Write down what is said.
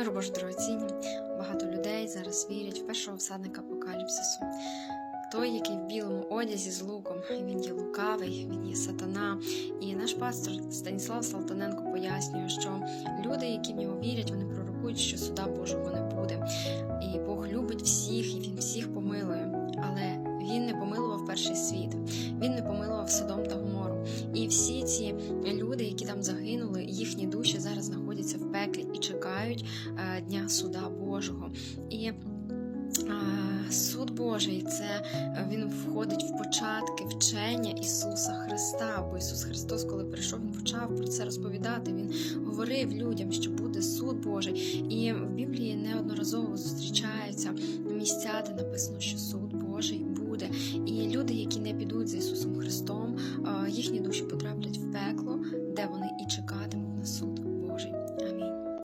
Мир Боже дорогоцінні. Багато людей зараз вірять в першого всадника апокаліпсису. Той, який в білому одязі з луком, він є лукавий, він є сатана. І наш пастор Станіслав Салтаненко пояснює, що люди, які в нього вірять, вони пророкують, що суда Божого не буде. І Бог любить всіх, і він всіх помилує. Але він не помилував перший світ, він не помилував Содом та Гомору. І всі ці люди, які там загинули, їхні душі зараз знаходяться в пеклі і чекають е, дня суда Божого. І е, суд Божий це е, він входить в початки вчення Ісуса Христа. Бо Ісус Христос, коли прийшов, Він почав про це розповідати. Він говорив людям, що буде суд Божий. І в Біблії неодноразово зустрічаються місця, де написано, що суд Божий буде. І люди, які не підуть за Ісусом Христом, їхні душі потраплять в пекло,